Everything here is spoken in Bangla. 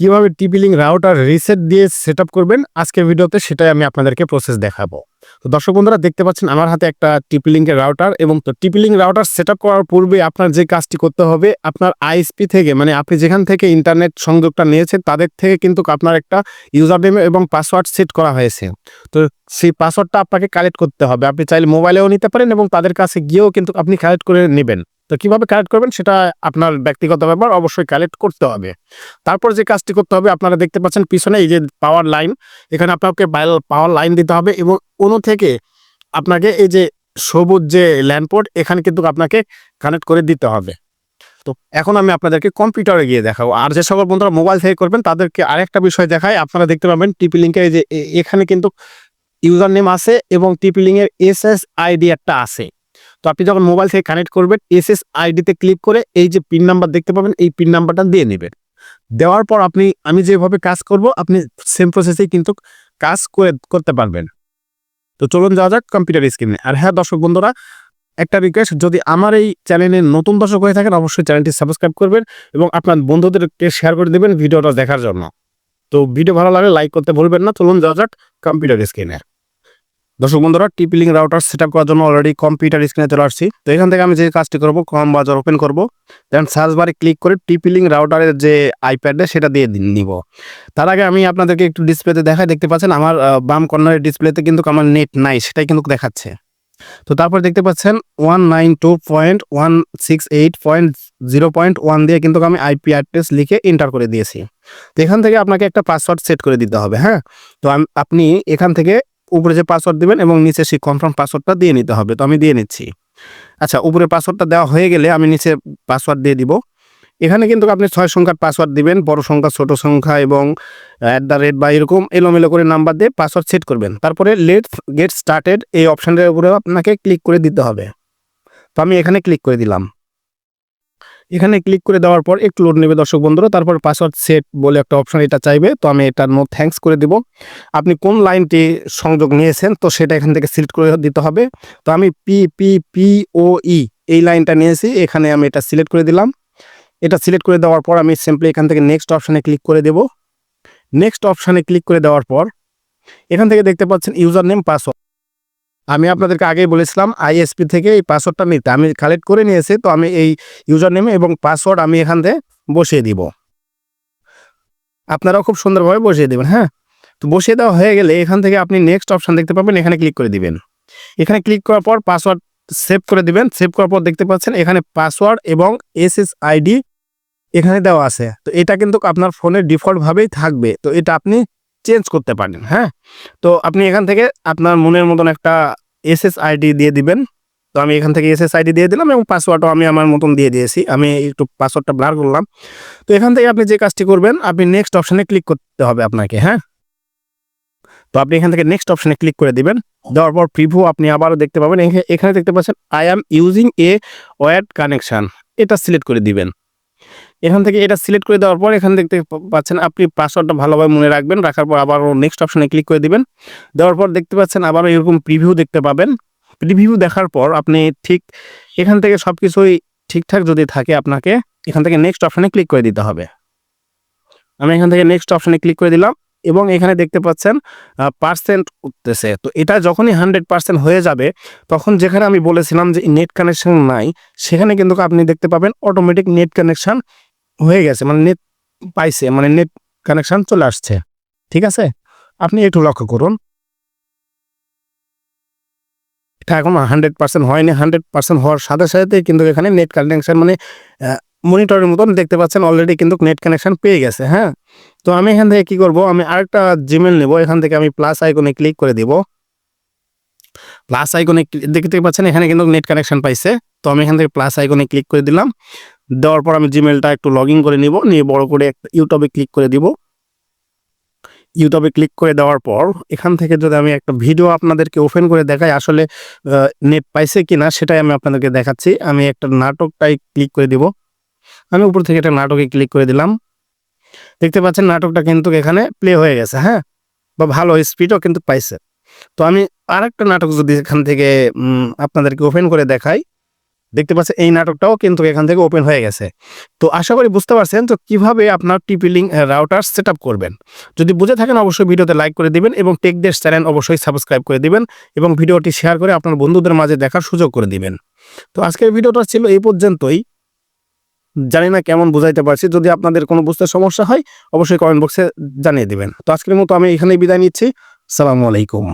কীভাবে টিপিলিং রাউটার রিসেট দিয়ে সেট করবেন? আজকের ভিডিওতে সেটাই আমি আপনাদেরকে প্রসেস দেখাবো। তো দর্শক বন্ধুরা, দেখতে পাচ্ছেন আমার হাতে একটা টিপিলিংকের রাউটার এবং তো টিপিলিং রাউটার সেট করার পূর্বে আপনার যে কাজটি করতে হবে, আপনার আইএসপি থেকে মানে আপনি যেখান থেকে ইন্টারনেট সংযোগটা নিয়েছেন, তাদের থেকে কিন্তু আপনার একটা ইউজার নেম এবং পাসওয়ার্ড সেট করা হয়েছে। তো সেই পাসওয়ার্ডটা আপনাকে কালেক্ট করতে হবে। আপনি চাইলে মোবাইলেও নিতে পারেন এবং তাদের কাছে গিয়েও কিন্তু আপনি কালেক্ট করে নেবেন। তো কীভাবে কালেক্ট করবেন সেটা আপনার ব্যক্তিগত ব্যাপার, অবশ্যই কালেক্ট করতে হবে। তারপর যে কাজটি করতে হবে, আপনারা দেখতে পাচ্ছেন পিছনে এই যে পাওয়ার লাইন এখানে আপনাকে পাওয়ার লাইন দিতে হবে এবং কোনো থেকে আপনাকে এই যে সবুজ যে ল্যান্ডপোর্ট এখানে কিন্তু আপনাকে কানেক্ট করে দিতে হবে। তো এখন আমি আপনাদেরকে কম্পিউটারে গিয়ে দেখাবো। আর যে সকল বন্ধুরা মোবাইল থেকে করবেন, তাদেরকে আরেকটা বিষয় দেখায় আপনারা দেখতে পাবেন টিপি লিঙ্কের যে এখানে কিন্তু ইউজার নেম আছে এবং টিপি লিঙ্কের এস এস আইডি একটা আছে। তো আপনি যখন মোবাইল থেকে কানেক্ট করবেন এস এস আইডিতে ক্লিক করে এই যে পিন নাম্বার দেখতে পাবেন, এই পিন নাম্বারটা দিয়ে নেবেন। দেওয়ার পর আপনি, আমি যেভাবে কাজ করব, আপনি সেম প্রসেসেই কিন্তু কাজ করে, করতে পারবেন। তো চলুন যাওয়া যাক কম্পিউটার স্ক্রিনে আর হ্যাঁ দর্শক বন্ধুরা, একটা রিকোয়েস্ট যদি আমার এই চ্যানেলে নতুন দর্শক হয়ে থাকেন, অবশ্যই চ্যানেলটি সাবস্ক্রাইব করবেন এবং আপনার বন্ধুদেরকে শেয়ার করে দেবেন ভিডিওটা দেখার জন্য। তো ভিডিও ভালো লাগলে লাইক করতে ভুলবেন না। চলুন যাওয়া যাক কম্পিউটার স্ক্রিনে দর্শক বন্ধুরা টিপিলিং রাউটার সেট করার জন্য অলরেডি কম্পিউটার স্ক্রিনে চলে আসছি। তো এখান থেকে আমি যে কাজটি করব কম বাজার ওপেন করব। দেন সার্চ বারে ক্লিক করে টিপিলিং রাউটারের যে আইপ্যাডে সেটা দিয়ে নিব। তার আগে আমি আপনাদেরকে একটু ডিসপ্লেতে দেখাই, দেখতে পাচ্ছেন আমার বাম কর্নারের ডিসপ্লেতে কিন্তু আমার নেট নাই, সেটাই কিন্তু দেখাচ্ছে। তো তারপর দেখতে পাচ্ছেন one nine two point one six eight point zero point one দিয়ে কিন্তু আমি আইপি অ্যাড্রেস লিখে এন্টার করে দিয়েছি। তো এখান থেকে আপনাকে একটা পাসওয়ার্ড সেট করে দিতে হবে হ্যাঁ? তো আপনি এখান থেকে উপরে যে পাসওয়ার্ড দিবেন এবং নিচে সেই কনফার্ম পাসওয়ার্ডটা দিয়ে নিতে হবে। তো আমি দিয়ে নিচ্ছি। আচ্ছা উপরে পাসওয়ার্ডটা দেওয়া হয়ে গেলে আমি নিচে পাসওয়ার্ড দিয়ে দিব। এখানে কিন্তু আপনি ছয় সংখ্যার পাসওয়ার্ড দিবেন, বড় সংখ্যা, ছোট সংখ্যা এবং অ্যাট দ্য রেট বা এরকম এলোমেলো করে নাম্বার দিয়ে পাসওয়ার্ড সেট করবেন। তারপরে লেট গেট স্টার্টেড এই অপশানের উপরে আপনাকে ক্লিক করে দিতে হবে। তো আমি এখানে ক্লিক করে দিলাম। এখানে ক্লিক করে দেওয়ার পর একটু লোড নেবে দর্শক বন্ধুরা। তারপর পাসওয়ার্ড সেট বলে একটা অপশন এটা চাইবে। তো আমি এটা নো থ্যাঙ্কস করে দিব। আপনি কোন লাইনটি সংযোগ নিয়েছেন, তো সেটা এখান থেকে সিলেক্ট করে দিতে হবে। তো আমি P P P O E এই লাইনটা নিয়েছি। এখানে আমি এটা সিলেক্ট করে দিলাম। এটা সিলেক্ট করে দেওয়ার পর আমি সিম্পলি এখান থেকে নেক্সট অপশানে ক্লিক করে দেব। নেক্সট অপশানে ক্লিক করে দেওয়ার পর এখান থেকে দেখতে পাচ্ছেন ইউজার নেম পাসওয়ার্ড আমি আপনাদেরকে আগেই বলেছিলাম আইএসপি থেকে এই পাসওয়ার্ডটা নিতে। আমি কালেক্ট করে নিয়েছি, তো আমি এই ইউজার নেম এবং পাসওয়ার্ড আমি এখান থেকে বসিয়ে দিব। আপনারাও খুব সুন্দরভাবে বসিয়ে দেবেন হ্যাঁ? তো বসিয়ে দেওয়া হয়ে গেলে এখান থেকে আপনি নেক্সট অপশান দেখতে পাবেন, এখানে ক্লিক করে দিবেন। এখানে ক্লিক করার পর পাসওয়ার্ড সেভ করে দিবেন। সেভ করার পর দেখতে পাচ্ছেন এখানে পাসওয়ার্ড এবং এস এস আইডি এখানে দেওয়া আছে। তো এটা কিন্তু আপনার ফোনের ডিফল্টভাবেই থাকবে। তো এটা আপনি চেঞ্জ করতে পারেন হ্যাঁ? তো আপনি এখান থেকে আপনার মনের মতন একটা এস এস আইডি দিয়ে দিবেন। তো আমি এখান থেকে এস এস আইডি দিয়ে দিলাম এবং পাসওয়ার্ডও আমি আমার মতন দিয়ে দিয়েছি। আমি একটু পাসওয়ার্ডটা ব্লার করলাম। তো এখান থেকে আপনি যে কাজটি করবেন, আপনি নেক্সট অপশানে ক্লিক করতে হবে আপনাকে হ্যাঁ? তো আপনি এখান থেকে নেক্সট অপশানে ক্লিক করে দিবেন। দেওয়ার পর প্রিভিউ আপনি আবারও দেখতে পাবেন। এখানে দেখতে পাচ্ছেন I am using a wired connection এটা সিলেক্ট করে দিবেন। এখান থেকে এটা সিলেক্ট করে দেওয়ার পর এখানে দেখতে পাচ্ছেন আপনি পাসওয়ার্ডটা ভালোভাবে মনে রাখবেন, রাখার পর আবারও নেক্সট অপশানে ক্লিক করে দিবেন। দেওয়ার পর দেখতে পাচ্ছেন আবারও এরকম প্রিভিউ দেখতে পাবেন। প্রিভিউ দেখার পর আপনি ঠিক এখান থেকে সব কিছুই ঠিকঠাক যদি থাকে আপনাকে, এখান থেকে নেক্সট অপশানে ক্লিক করে দিতে হবে। আমি এখান থেকে নেক্সট অপশানে ক্লিক করে দিলাম এবং এখানে দেখতে পাচ্ছেন পার্সেন্ট উঠতেছে। তো এটা যখনই হান্ড্রেড পার্সেন্ট হয়ে যাবে, তখন যেখানে আমি বলেছিলাম যে নেট কানেকশন নাই, সেখানে কিন্তু আপনি দেখতে পাবেন অটোমেটিক নেট কানেকশন হয়ে গেছে মানে নেট পাইছে মানে নেট কানেকশন চলে আসছে, ঠিক আছে? আপনি একটু লক্ষ্য করুন। এটা এখন হান্ড্রেড পার্সেন্ট হয়নি হান্ড্রেড পার্সেন্ট হওয়ার সাথে সাথে কিন্তু এখানে নেট কানেকশান মানে মনিটরের মতন দেখতে পাচ্ছেন অলরেডি কিন্তু নেট কানেকশন পেয়ে গেছে হ্যাঁ? তো আমি এখান থেকে কি করব, আমি আরেকটা জিমেল নেব, এখান থেকে আমি প্লাস আইকনে ক্লিক করে দিব। প্লাস আইকনে দেখতে পাচ্ছেন, এখানে কিন্তু নেট কানেকশন পাইছে, তো আমি এখান থেকে প্লাস আইকনে ক্লিক করে দিলাম। দেওয়ার পর আমি জিমেলটা একটু লগ করে নিব, নিয়ে বড় করে একটা ইউটিউবে ক্লিক করে দিব। ইউটিউবে ক্লিক করে দেওয়ার পর এখান থেকে যদি আমি একটা ভিডিও আপনাদেরকে ওপেন করে দেখাই, আসলে নেট পাইছে কি না সেটাই আমি আপনাদেরকে দেখাচ্ছি। আমি একটা নাটকটাই ক্লিক করে দিব। আমি উপর থেকে একটা নাটকে ক্লিক করে দিলাম। দেখতে পাচ্ছেন নাটকটা কিন্তু এখানে প্লে হয়ে গেছে হ্যাঁ? বা ভালো স্পিডও কিন্তু পাইছে। তো আমি আর একটা নাটক যদি এখান থেকে আপনাদেরকে ওপেন করে দেখাই দেখতে পাচ্ছেন, এই নাটকটাও কিন্তু এখান থেকে ওপেন হয়ে গেছে। তো আশা করি বুঝতে পারছেন তো কীভাবে আপনার টিপি লিঙ্ক রাউটার সেট করবেন। যদি বুঝে থাকেন অবশ্যই ভিডিওতে লাইক করে দিবেন এবং টেক দেশ চ্যানেল অবশ্যই সাবস্ক্রাইব করে দিবেন এবং ভিডিওটি শেয়ার করে আপনার বন্ধুদের মাঝে দেখার সুযোগ করে দিবেন। তো আজকের ভিডিওটা ছিল এই পর্যন্তই। জানি না কেমন বুঝাইতে পারছি, যদি আপনাদের কোনো বুঝতে সমস্যা হয় অবশ্যই কমেন্ট বক্সে জানিয়ে দিবেন। তো আজকের মতো আমি এখানেই বিদায় নিচ্ছি। সালামু আলাইকুম।